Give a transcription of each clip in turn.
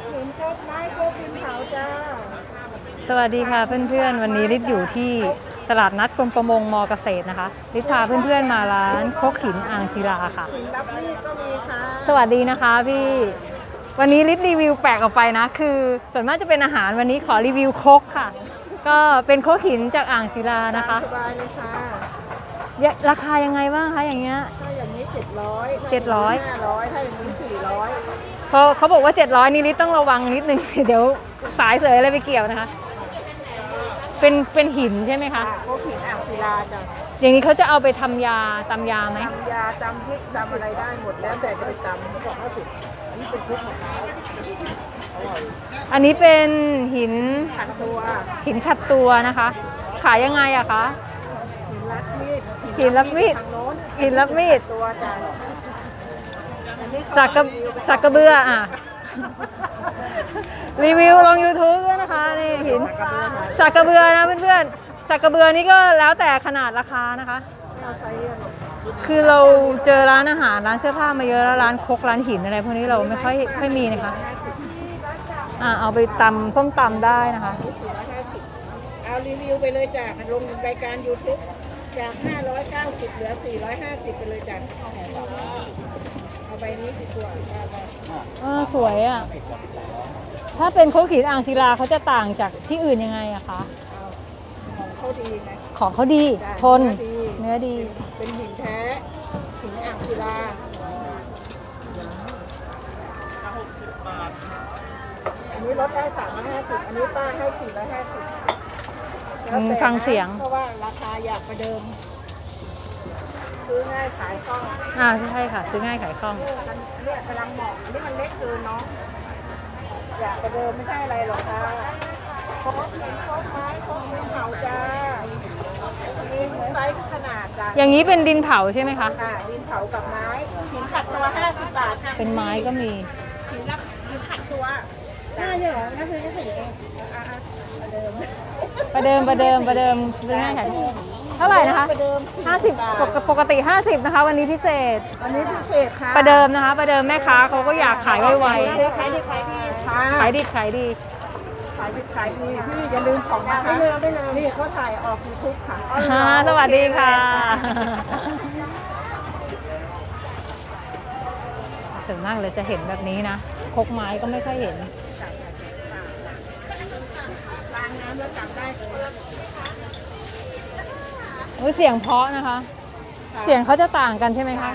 กหินโคกไม้โคกดินเผาจ้าสวัสดีค่ะเพื่อนๆ วันนี้ริบอยู่ที่ตลาดนัดกรมประมงมเกษตรนะคะริบพาเพื่อนๆมาร้านครกหินอ่างศิลาค่ะ หินรับมีดก็มีค่ะสวัสดีนะคะพี่ วันนี้ริบรีวิวแปลกออกไปนะ คือส่วนมากจะเป็นอาหารวันนี้ขอรีวิวครกค่ะ ก็เป็นครกหินจากอ่างศิลานะคะ สบายเลยค่ะยะราคายังไงบ้างคะอย่างเงี้ย ถ้าอย่างนี้700 700 500ถ้าอย่างนี้400 เพราะเขาบอกว่า 700นี่ริบต้องระวังนิดนึง เดี๋ยวสายเสยอะไรไปเกี่ยวนะคะ เป็นเป็นหินใช่ไหมคะค่ะโคกหินอ่างศิลาจ้ะอย่างนี้เขาจะเอาไปทำยาตำยาไหม ตำยาตำพริกตำอะไรได้หมดแล้วแต่จะไปตำเขาบอกว่าสุดอันนี้เป็นพริกมะพร้าวอร่อยอันนี้เป็นหินขัดตัวหินขัดตัวนะคะ ขายยังไงอะคะ หินรัดมีดหินรัดมีด ทางโน้นหินรัดมีด ตัวจ้ะอันนี้เขา สักกระสักกระเบืออะ รีวิวลง YouTube ด้วยนะคะนี่หินสักกระเบือนะเพื่อนๆสักกระเบือนี่ก็แล้วแต่ขนาดราคานะคะเอาใช้อันนี้คือเราเจอร้านอาหารร้านเสื้อผ้ามาเยอะแล้วร้านครกร้านหินอะไรพวกนี้เราไม่ค่อยไม่มีนะคะอ่าเอาไปตำส้มตำได้นะคะนี่450เอารีวิวไปเลยจ้ะลงรายการ YouTube จาก 590 เหลือ 450 ไปเลยจ้ะเอา ใบนี้ดีกว่าเอาไปเออสวยอะ ถ้าเป็นโคกหินอ่างศิลาเขาจะต่างจากที่อื่นยังไงอะคะเอาของเขาดีไงของเขาดีจ้ะทนเนื้อดีเนื้อดีเป็นหินแท้หินอ่างศิลาอันนี้ลดได้350อันนี้ป้าให้450อืมฟังเสียง เพราะว่าราคาอยากประเดิม ซื้อง่ายขายคล่องอ่าใช่ค่ะ ซื้อง่ายขายคล่องเนี่ยกำลังเหมาะอันนี้มันเล็กเกินเนาะอยากประเดิมไม่ใช่อะไรหรอกค่ะโค้กหินโค้กไม้โค้กหินเผาจ้ามีไซส์ทุกขนาดจ้าอย่างนี้เป็นดินเผาใช่ไหมคะ ค่ะดินเผากับไม้หินขัดตัว50บาทค่ะเป็นไม้ก็มี หินรับหินขัดตัวได้เยอะก็คือก็คือเองอะอะประเดิม ประเดิมประเดิมประเดิมซื้อง่ายขายคล่องเท่าไหร่นะคะ ประเดิม50ปกปกติ 50 นะคะ วันนี้พิเศษ อันนี้พิเศษค่ะประเดิมนะคะ ประเดิมแม่ค้าเขาก็อยากขายไวขายดีขายดีค่ะๆขายดีขายดีขายดีขายดีพี่อย่าลืมของนะคะไม่ลืมไม่ลืมนี่เขาถ่ายออกยูทูบค่ะอ่าสวัสดีค่ะ ส่วนมากเลยจะเห็นแบบนี้นะคกไม้ก็ไม่ค่อยเห็นล้างน้ำแล้วจับได้ เลยอุ๊ยเสียงเพราะนะคะ เสียงเขาจะต่างกันใช่ไหมคะ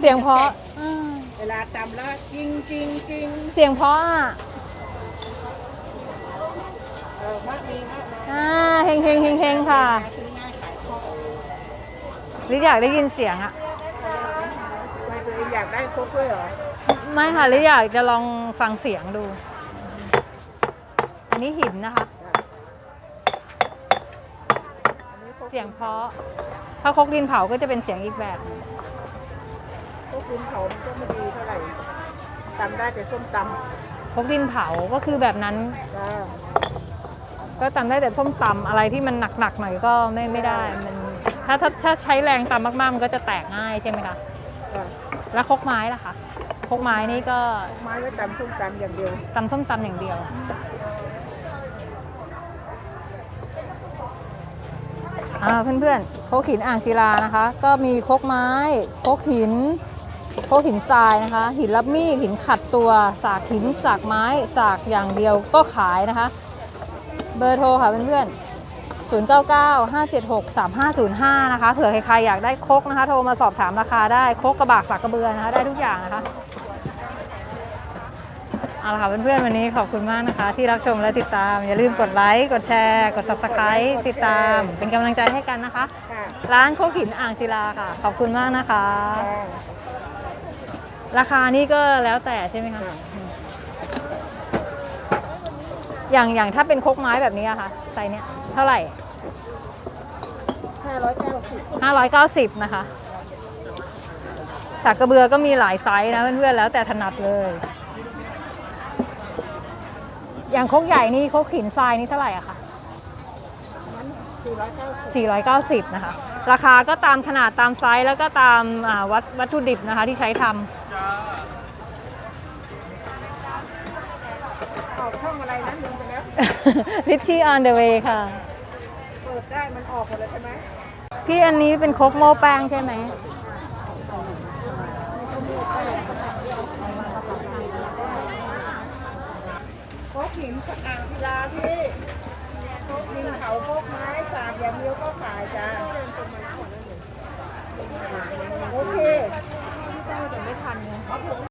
เสียงเพราะอ่าเวลาจำแล้วจริงจริงจริงเสียงเพราะอะเออมากมีมากนะอ่าเฮงเฮงเฮงเฮงค่ะ ซื้อง่ายขายคล่องลิอยากได้ยินเสียงอะทำไมตัวเองอยากได้ครบด้วยเหรอไม่ค่ะลิอยากจะลองฟังเสียงดู อันนี้หินนะคะ เสียงเพราะถ้าคกดินเผาก็จะเป็นเสียงอีกแบบหนึ่งครบคุณเขามันก็ไม่ดีเท่าไหร่จำได้แต่ส้มตคกดินเผาก็คือแบบนั้นำจ้าก็ตำได้แต่ส้มตำอะไรที่มันหนักๆหน่อยก็ไม่ไม่ได้มันถ้าถ้าถ้าใช้แรงตำมากๆมันก็จะแตกง่ายใช่ไหมคะจ้าแล้วคกไม้ล่ะคะคกไม้นี่ก็ไม้ก็จำส้มตำอย่างเดียวตำส้มตำอย่างเดียว อ่าเพื่อนๆโคกหินอ่างศิลานะคะ ก็มีโคกไม้โคกหินโคกหินทรายนะคะ หินรับมีหินขัดตัว สากหินสากไม้สากอย่างเดียวก็ขายนะคะ เบอร์โทรค่ะเพื่อนๆ099 576 3505 นะคะ เผื่อใครๆอยากได้โคกนะคะ โทรมาสอบถามราคาได้ โคกกระบากสากกระเบือนะคะ ได้ทุกอย่างนะคะ เอาละค่ะเพื่อนๆวันนี้ขอบคุณมากนะคะ ที่รับชมและติดตาม อย่าลืมกดไลค์กดแชร์กด subscribe ติดตาม เป็นกำลังใจให้กันนะคะ ค่ะร้านโคกหินอ่างศิลาค่ะ ขอบคุณมากนะคะจ้าราคานี่ก็แล้วแต่ใช่ไหมคะอืมอย่างอย่างถ้าเป็นโคกไม้แบบนี้อะค่ะไซส์เนี้ยเท่าไหร่ ห้าร้อยเก้าสิบ590 นะคะสักกระเบือก็มีหลายไซส์นะเพื่อนๆแล้วแต่ถนัดเลย อย่างโคกใหญ่นี่โคกหินทรายนี่เท่าไหร่อะคะสี่ร้อยเก้าสิบ490 นะคะ ราคาก็ตามขนาดตามไซส์แล้วก็ตามอ่าวัตวัตถุดิบนะคะที่ใช้ทำอกช่องอะไรนะลืมไปแล้วลิชชี่ on the way ค่ะ เปิดได้มันออกหมดเลยใช่ไหม พี่อันนี้เป็นครกโม้แป้งใช่ไหม โคกหินอ่างศิลาพี่โคกหินเขาโคกไม้สามอย่างเดียวก็ขายจ้าโอเค